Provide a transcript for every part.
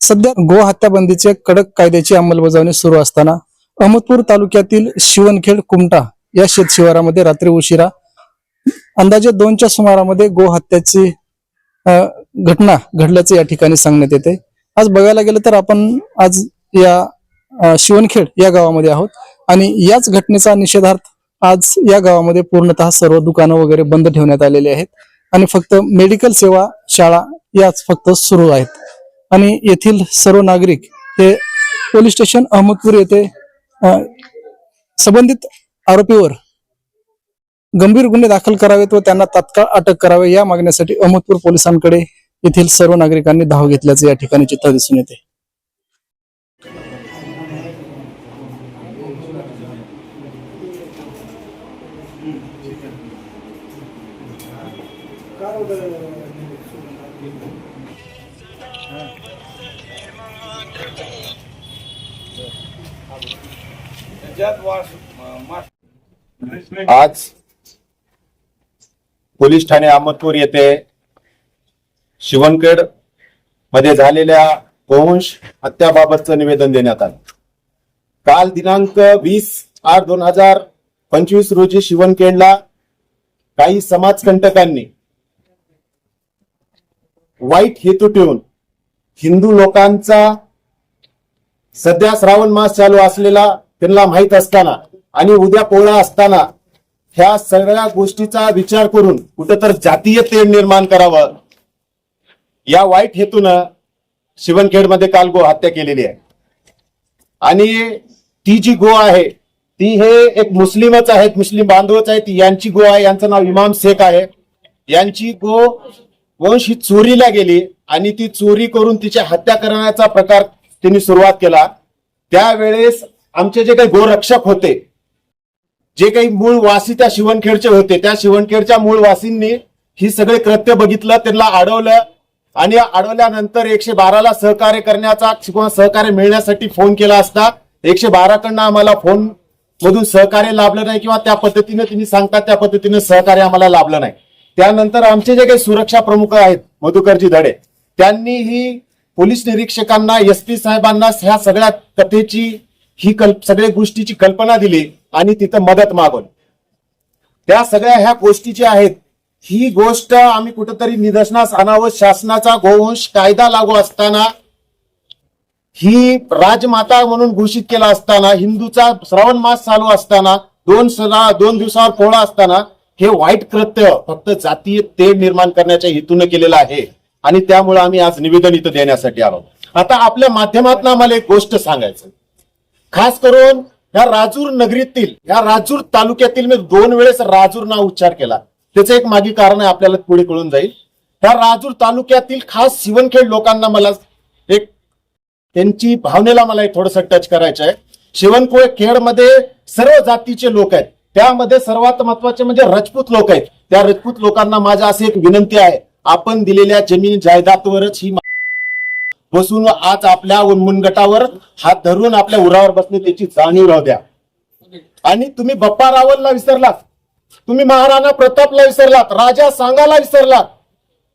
सध्या गो हत्याबंदीचे कडक कायद्याची अंमलबजावणी सुरू असताना अहमदपूर तालुक्यातील शिवणखेड कुमटा या शेतशिवारामध्ये रात्री उशिरा अंदाजे दोनच्या सुमारामध्ये गो हत्याची घटना घडल्याचं या ठिकाणी सांगण्यात येते. आज बघायला गेलं तर आपण आज या शिवणखेड या गावामध्ये आहोत आणि याच घटनेचा निषेधार्थ आज या गावामध्ये पूर्णतः सर्व दुकानं वगैरे बंद ठेवण्यात आलेली आहेत आणि फक्त मेडिकल सेवा शाळा याच फक्त सुरू आहेत. आणि येथील सर्व नागरिक हे पोलीस स्टेशन अहमदपूर येथे संबंधित आरोपीवर गंभीर गुन्हे दाखल करावेत व त्यांना तात्काळ अटक करावे या मागण्यासाठी अहमदपूर पोलिसांकडे येथील सर्व नागरिकांनी धाव घेतल्याचे या ठिकाणी चित्र दिसून येते. आज पोलीस ठाणे अहमदपूर येथे शिवणखेडमध्ये झालेल्या गोवंश हत्याबाबतचं निवेदन देण्यात आलं. काल दिनांक वीस आठ दोन हजार पंचवीस रोजी शिवणखेडला काही समाजकंटकांनी वाईट हेतू ठेवून हिंदू लोकांचा सध्या श्रावण मास चालू असलेला त्यांना माहीत असताना आणि उद्या पोळा असताना ह्या सगळ्या गोष्टीचा विचार करून कुठं तर जातीय तेढ निर्माण करावं. या वाईट हेतूनं शिवणखेडमध्ये काल गो हत्या केलेली आहे. आणि ती जी गो आहे ती हे एक मुस्लिमच आहेत मुस्लिम बांधवच आहेत यांची गो आहे यांचं नाव इमाम शेख आहे. यांची गो वंश ही चोरीला गेली आणि ती चोरी करून तिची हत्या करण्याचा प्रकार त्यांनी सुरुवात केला. त्यावेळेस आमचे जे काही गोरक्षक होते जे काही मूळ वासी त्या शिवणखेडचे होते त्या शिवणखेडच्या मूळ वासींनी ही सगळे कृत्य बघितलं त्यांना अडवलं आणि अडवल्यानंतर एकशे बाराला सहकार्य करण्याचा किंवा सहकार्य मिळण्यासाठी फोन केला असता एकशे बाराकडनं आम्हाला फोन मधून सहकार्य लाभलं नाही किंवा त्या पद्धतीनं तुम्ही सांगतात त्या पद्धतीने सहकार्य आम्हाला लाभलं नाही. त्यानंतर आमचे जे काही सुरक्षा प्रमुख आहेत मधुकरजी धडे त्यांनी ही पोलीस निरीक्षकांना एस पी साहेबांना ह्या सगळ्या कथेची ही कल्प सगळ्या गोष्टीची कल्पना दिली आणि तिथं मदत मागवली त्या सगळ्या ह्या गोष्टी ज्या आहेत ही गोष्ट आम्ही कुठंतरी निदर्शनास आणावं शासनाचा गोवंश कायदा लागू असताना ही राजमाता म्हणून घोषित केला असताना हिंदूचा श्रावण मास चालू असताना दोन सणा दोन दिवसावर पोळा असताना हे वाईट कृत्य फक्त जातीय तेढ निर्माण करण्याच्या हेतून केलेलं आहे. आणि त्यामुळे आम्ही आज निवेदन इथं देण्यासाठी आलो. आता आपल्या माध्यमातून आम्हाला एक गोष्ट सांगायचं खास करून या राजूर नगरीतील या राजूर तालुक्यातील मी दोन वेळेस राजूर नाव उच्चार केला. त्याचं एक मागी कारण आहे आपल्याला पुढे कळून जाईल. ह्या राजूर तालुक्यातील खास शिवणखेड लोकांना मला एक त्यांची भावनेला मला एक थोडंसं टच करायचं आहे. शिवणकोळ खेडमध्ये सर्व जातीचे लोक आहेत. त्यामध्ये सर्वात महत्त्वाचे म्हणजे राजपूत लोक आहेत. त्या राजपूत लोकांना माझ्या अशी एक विनंती आहे. आपण दिलेल्या जमीन जायदादवरच ही बसून आज आपल्या मुनगटावर हात धरून आपल्या उरावर बसणे त्याची जाणीव राहू द्या. आणि तुम्ही बप्पा रावलला विसरलात. तुम्ही महाराणा प्रतापला विसरलात. राजा सांगाला विसरलात.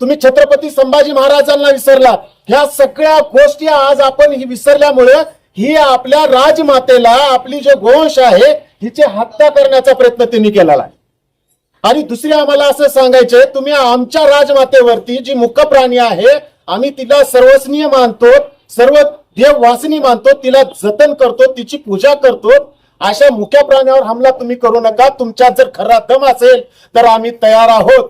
तुम्ही छत्रपती संभाजी महाराजांना विसरलात. ह्या सगळ्या गोष्टी आज आपण ही विसरल्यामुळे ही आपल्या राजमातेला आपली जे गोंश आहे हिची हत्या करण्याचा प्रयत्न त्यांनी केलेला आहे. आणि दुसरी आम्हाला असं सांगायचंय तुम्ही आमच्या राजमातेवरती जी मुख्य प्राणी आहे आम्ही तिला सर्वस्नीय मानतो सर्व देव वासनी मानतो तिला जतन करतो तिची पूजा करतो. अशा मुख्या प्राण्यावर हमला तुम्ही करू नका. तुमच्यात जर खरा दम असेल तर आम्ही तयार आहोत.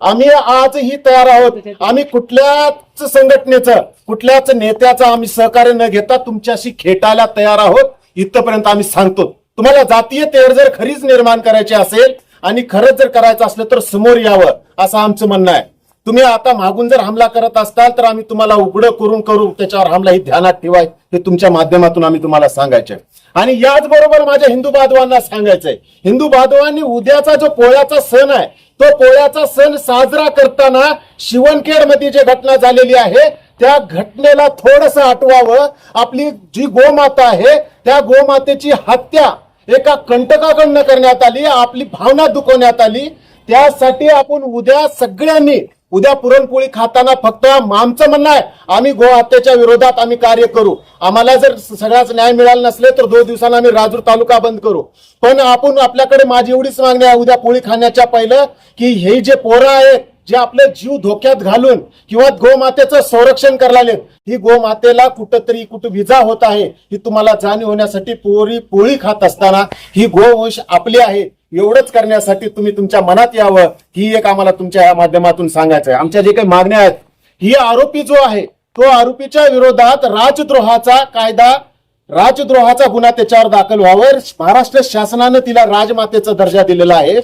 आम्ही आजही तयार आहोत. आम्ही कुठल्याच संघटनेचं कुठल्याच नेत्याचं आम्ही सहकार्य न घेता तुमच्याशी खेटायला तयार आहोत. इथपर्यंत आम्ही सांगतो. तुम्हाला जातीय तेर जर खरीच निर्माण करायची असेल आणि खरंच जर करायचं असलं तर समोर यावं असं आमचं म्हणणं आहे. तुम्ही आता मागून जर हमला करत असताल तर आम्ही तुम्हाला उघडं करून करू. त्याच्यावर हमला ही ध्यानात ठेवाय. हे तुमच्या माध्यमातून आम्ही तुम्हाला सांगायचंय. आणि याचबरोबर माझ्या हिंदू बांधवांना सांगायचंय. हिंदू बांधवांनी उद्याचा जो पोळ्याचा सण आहे तो पोळ्याचा सण साजरा करताना शिवणखेडमध्ये जी घटना झालेली आहे त्या घटनेला थोडस आठवावं. आपली जी गोमाता आहे त्या गोमातेची हत्या एका कंटकाकडनं करण्यात आली आपली भावना दुखवण्यात आली. त्यासाठी आपण उद्या सगळ्यांनी उद्या पुरणपोळी खाताना फक्त आमचं म्हणणं आहे आम्ही गो हत्येच्या विरोधात आम्ही कार्य करू. आम्हाला जर सगळ्याच न्याय मिळाला नसले तर दोन दिवसांना आम्ही राजूर तालुका बंद करू. पण आपण आपल्याकडे माझी एवढीच मागणी आहे उद्या पोळी खाण्याच्या पहिलं की हे जे पोरं आहेत जे आपले जीव धोक्यात घालून किंवा गोमातेचं संरक्षण करायला ही गोमातेला कुठंतरी कुठं विजा होत आहे ही तुम्हाला जाणीव होण्यासाठी पोरी पोळी खात असताना ही गोवंश आपली आहे. एवढंच करण्यासाठी तुम्ही तुमच्या मनात यावं ही एक आम्हाला तुमच्या या माध्यमातून सांगायचं आहे आमच्या जे काही मागण्या आहेत ही आरोपी जो आहे तो आरोपीच्या विरोधात राजद्रोहाचा कायदा राजद्रोहाचा गुन्हा त्याच्यावर दाखल व्हावं. महाराष्ट्र शासनानं तिला राजमातेचा दर्जा दिलेला आहे.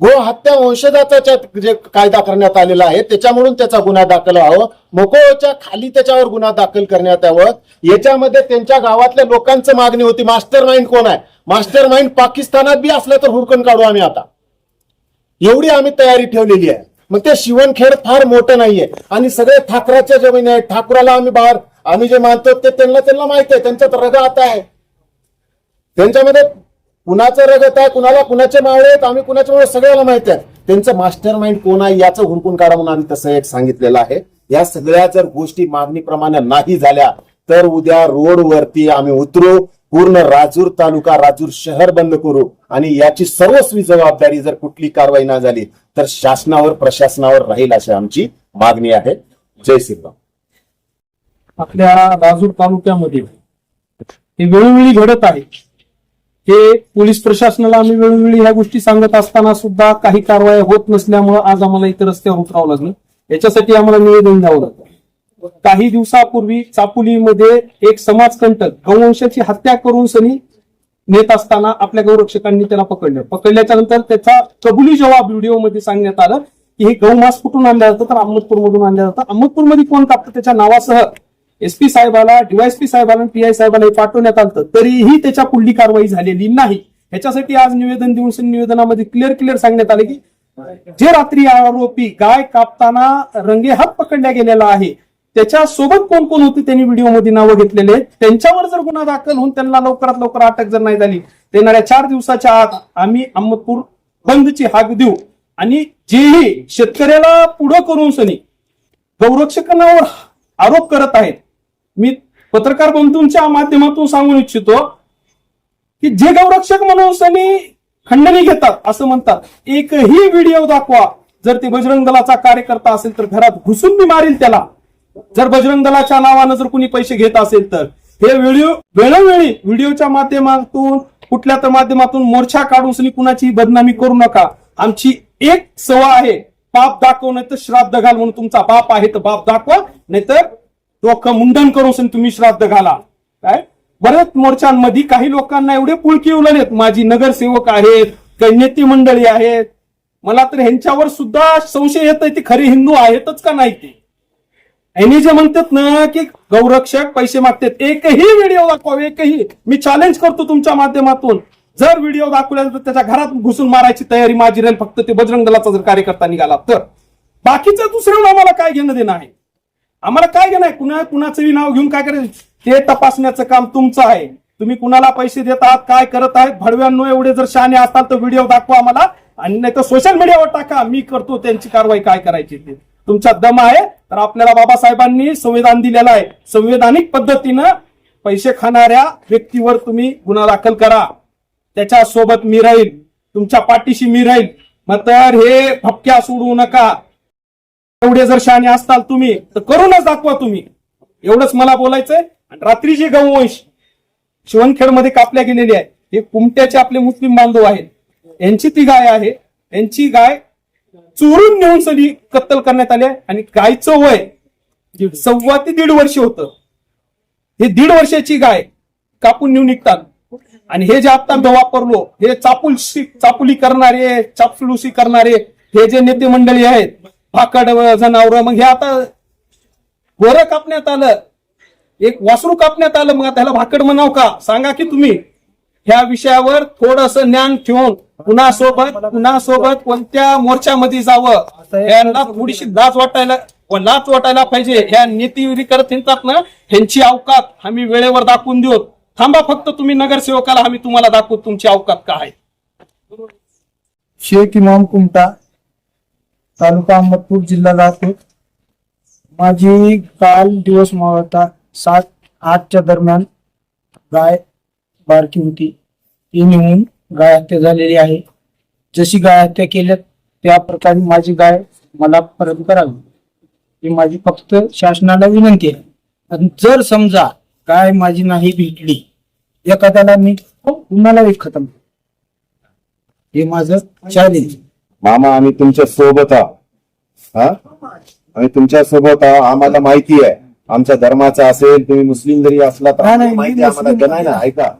गो हत्या वंशजाचा जे कायदा करण्यात आलेला आहे त्याच्यामधून त्याचा गुन्हा दाखल व्हावं. मोकोच्या खाली त्याच्यावर गुन्हा दाखल करण्यात यावं. याच्यामध्ये त्यांच्या गावातल्या लोकांचं मागणी होती. मास्टर माइंड कोण आहे? मास्टर माइंड पाकिस्तानात बी असलं तर हुडकून काढू आम्ही आता. एवढी आम्ही तयारी ठेवलेली आहे. मग ते शिवणखेड फार मोठं नाहीये. आणि सगळे ठाकराच्या जमीन आहेत. ठाकराला आम्ही बाहेर आम्ही जे मानतो ते त्यांना त्यांना माहिती आहे. त्यांच्यात रगत आता आहे. त्यांच्यामध्ये कुणाचं रगत आहे कुणाला कुणाचे मावळे आहेत आम्ही कुणाच्या मावळे सगळ्याला माहिती आहे. त्यांचं मास्टर माइंड कोण आहे याचं हुडकून काढा म्हणून आम्ही तसं एक सांगितलेलं आहे. या सगळ्या जर गोष्टी मागणीप्रमाणे नाही झाल्या तर उद्या रोडवरती आम्ही उतरू. पूर्ण राजूर तालुका राजूर शहर बंद करू आणि याची सर्वस्वी जबाबदारी जर कुठली कारवाई ना झाली तर शासनावर प्रशासनावर राहील अशी आमची मागणी आहे. जय श्रीराम. आपल्या राजूर तालुक्यामध्ये हे वेळोवेळी घडत आहे. हे पोलीस प्रशासनाला आम्ही वेळोवेळी ह्या गोष्टी सांगत असताना सुद्धा काही कारवाई होत नसल्यामुळं आज आम्हाला इतर रस्त्यावर उतरावं लागलं. याच्यासाठी आम्हाला निवेदन द्यावं लागतं. काही दिवसापूर्वी चापुलीमध्ये एक समाजकंटक गौवंशाची हत्या करून सनी नेत असताना आपल्या गौरक्षकांनी त्याला पकडलं. पकडल्याच्या नंतर त्याचा कबुली जवाब व्हिडिओमध्ये सांगण्यात आलं की हे गौमास कुठून आणलं जातं? तर अहमदपूर मधून आणलं जातं. अहमदपूरमध्ये कोण कापतं? त्याच्या नावासह एसपी साहेबाला डीवायसपी साहेबाला पीआय साहेबाला हे पाठवण्यात आलं तरीही त्याच्या पुढली कारवाई झालेली नाही. ह्याच्यासाठी आज निवेदन देऊन सनी निवेदनामध्ये क्लिअर क्लिअर सांगण्यात आले की जे रात्री आरोपी गाय कापताना रंगेहात पकडल्या गेलेला आहे. त्याच्यासोबत कोण कोण होते त्यांनी व्हिडिओमध्ये नावं घेतलेले? त्यांच्यावर जर गुन्हा दाखल होऊन त्यांना लवकरात लवकर अटक जर नाही झाली तर येणाऱ्या चार दिवसाच्या आत आम्ही अहमदपूर बंदची हाक देऊ आणि जेही शेतकऱ्याला पुढं करून सनी गौरक्षकांवर आरोप करत आहेत. मी पत्रकार बंधूंच्या माध्यमातून सांगू इच्छितो की जे गौरक्षक म्हणून सनी खंडणी घेतात असं म्हणतात. एकही व्हिडिओ दाखवा. जर ते बजरंग दलाचा कार्यकर्ता असेल तर घरात घुसून मी मारील त्याला. जर बजरंग दलाच्या नावानं जर कुणी पैसे घेत असेल तर हे व्हिडिओ वेळोवेळी व्हिडिओच्या माध्यमातून कुठल्या तर माध्यमातून मोर्चा काढून कुणाची बदनामी करू नका. आमची एक सवय आहे पाप दाखव नाही तर श्राद्ध घाल म्हणून तुमचा बाप आहे तर बाप दाखवा नाहीतर डोकं मुंडन करून तुम्ही श्राद्ध घाला. काय? बऱ्याच मोर्चांमध्ये काही लोकांना एवढे पुळकी उललेत माझी नगरसेवक आहेत काही नेते मंडळी आहेत. मला तर ह्यांच्यावर सुद्धा संशय येत ते खरे हिंदू आहेतच का नाही ते? यांनी जे म्हणतात ना की गौरक्षक पैसे मागतात एकही व्हिडिओ दाखवा एकही. मी चॅलेंज करतो तुमच्या माध्यमातून. जर व्हिडिओ दाखवला तर त्याच्या घरात घुसून मारायची तयारी माझी राहील फक्त ते बजरंग दलाचा जर कार्यकर्ता निघाला तर. बाकीचं दुसरं आम्हाला काय घेणं देणं आहे? आम्हाला काय घेणं आहे? कुणा कुणाचंही नाव घेऊन काय करायचं? ते तपासण्याचं काम तुमचं आहे. तुम्ही कुणाला पैसे देत आहात काय करत आहेत? भडव्यांनो एवढे जर शहाणे असतात तर व्हिडिओ दाखवा आम्हाला. आणि नाही तर सोशल मीडियावर टाका. मी करतो त्यांची कारवाई काय करायची ते? तुमचा दम आहे तर आपल्याला बाबासाहेबांनी संविधान दिलेलं आहे. संविधानिक पद्धतीनं पैसे खाणाऱ्या व्यक्तीवर तुम्ही गुन्हा दाखल करा. त्याच्या सोबत मी राहील. तुमच्या पाठीशी मी राहील. मग तर हे फपक्या सोडू नका. एवढे जर शहाणे असताल तुम्ही तर करूनच दाखवा तुम्ही. एवढंच मला बोलायचंय. आणि रात्री जे गौवंश शिवणखेडमध्ये कापल्या गेलेली आहे हे कुमट्याचे आपले मुस्लिम बांधव आहेत. यांची ती गाय आहे. यांची गाय चोरून नेऊन सनी कत्तल करण्यात आली आणि गायचं वय सव्वा ते दीड वर्ष होतं. हे दीड वर्षाची गाय कापून नेऊन निघतात. आणि हे जे आता मी वापरलो हे चापुलशी चापुली करणारे चापलुसी करणारे हे जे नेते मंडळी आहेत भाकड जनावर मग हे आता गोरं कापण्यात आलं. एक वासरू कापण्यात आलं मग त्याला भाकड म्हणाव का? सांगा की तुम्ही. ह्या विषयावर थोडस ज्ञान ठेवून कुणासोबत कुणासोबत कोणत्या मोर्चामध्ये जावं यांना थोडीशी लाज वाटायला व लाज वाटायला पाहिजे. ह्या नीतीविरी करत हिंडतात ना ह्यांची अवकात आम्ही वेळेवर दाखवून देऊ. थांबा फक्त तुम्ही नगरसेवकाला आम्ही तुम्हाला दाखवू तुमची अवकात काय आहे. शेख इमाम कुमटा तालुका अहमदपूर जिल्हा लातूर. माझी काल दिवस मावळता सात आठच्या दरम्यान गाय बारकी होती. ती नेऊन गाय हत्या झालेली आहे. जशी गाय हत्या केल्यात त्या प्रकारे माझी गाय मला परत करावी. ही माझी फक्त शासनाला विनंती आहे. आणि जर समजा गाय माझी नाही भेटली एखाद्याला मी कुणाला एक खतम हे माझं चॅलेंज मामा आम्ही तुमच्यासोबत आहोत. हा? आम्ही तुमच्यासोबत आम्हाला माहिती आहे. आमच्या धर्माचा असेल तुम्ही मुस्लिम जरी असला तर माहिती आम्हाला मुस्लिम नाही. ना ऐका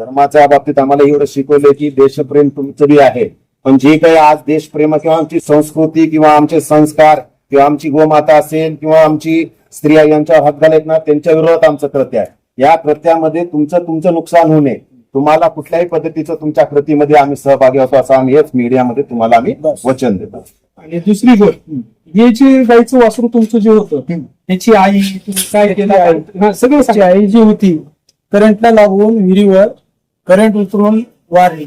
धर्माच्या बाबतीत आम्हाला एवढं शिकवलंय की देशप्रेम तुमचं बी आहे. पण जे काही आज देशप्रेम किंवा आमची संस्कृती किंवा आमचे संस्कार किंवा आमची गोमाता असेल किंवा आमची स्त्रिया यांच्यावर हात घालायत ना त्यांच्या विरोधात आमचं कृत्य आहे. या कृत्यामध्ये तुमचं तुमचं नुकसान होऊ नये. तुम्हाला कुठल्याही पद्धतीचं तुमच्या कृतीमध्ये आम्ही सहभागी होतो असं आम्ही हेच मीडियामध्ये तुम्हाला आम्ही वचन देतो. आणि दुसरी गोष्ट हे जे गाईचं वासरू तुमचं जे होतं त्याची आई तुम्ही काय केलं? हा, सगळं त्याची सांगा. आई जी होती करंटला लागून विहिरीवर करंट उतरून वारली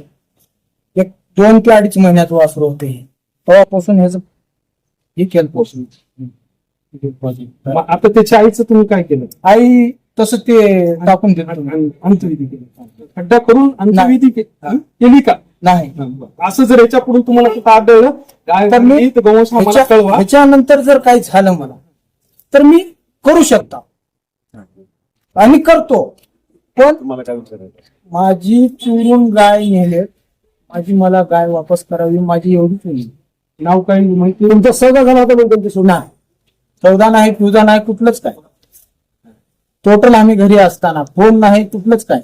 एक दोन ते अडीच महिन्यात वासरू होते. हे. तेव्हापासून ह्याच हे केलं पासून मग आता त्याच्या आईचं तुम्ही काय केलं? आई तसं ते टाकून दिलं अं- अंत्यविधी केली. खड्डा करून अंत्यविधी हं? केली का? नाही. असं जर याच्यापुढे तुम्हाला कुठं आढळलं ह्याच्यानंतर जर काही झालं मला तर मी करू शकता. आणि करतो. पण तुम्हाला काय विचारायचं माझी चुरून गाय नेले. माझी मला गाय वापस करावी माझी एवढीच होईल नाव काय माहिती. तुमचा सगळं झाला होता पण तुमच्या नाही. चौदा नाही तुझा नाही कुठलंच काय टोटल आम्ही घरी असताना फोन नाही कुठलंच काय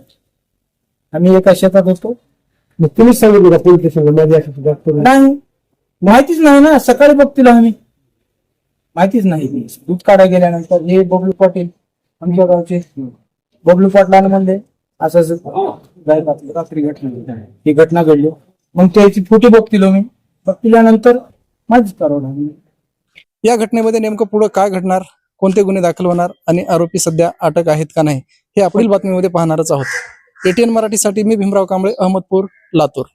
आम्ही एका शेतात होतो. तुम्हीच सांगितलं का पोलीस स्टेशनला माझ्या अशा जास्त नाही. माहितीच नाही ना सकाळी बघतील आम्ही. माहितीच नाही. दूध काढा गेल्यानंतर हे बबलू पाटील आमच्या गावचे. बबलू पाटलाने म्हणले असं रात्री घटना ही घटना घडली. मग त्याची फुटी बघतील मी बघितल्यानंतर माझीच कारवाई या घटनेमध्ये नेमकं पुढे काय घडणार? कोणते गुन्हे दाखल होणार? आणि आरोपी सध्या अटक आहेत का नाही? हे आपण बातमीमध्ये पाहणारच आहोत. एटीएन मराठीसाठी मी भीमराव कांबळे अहमदपूर लातूर.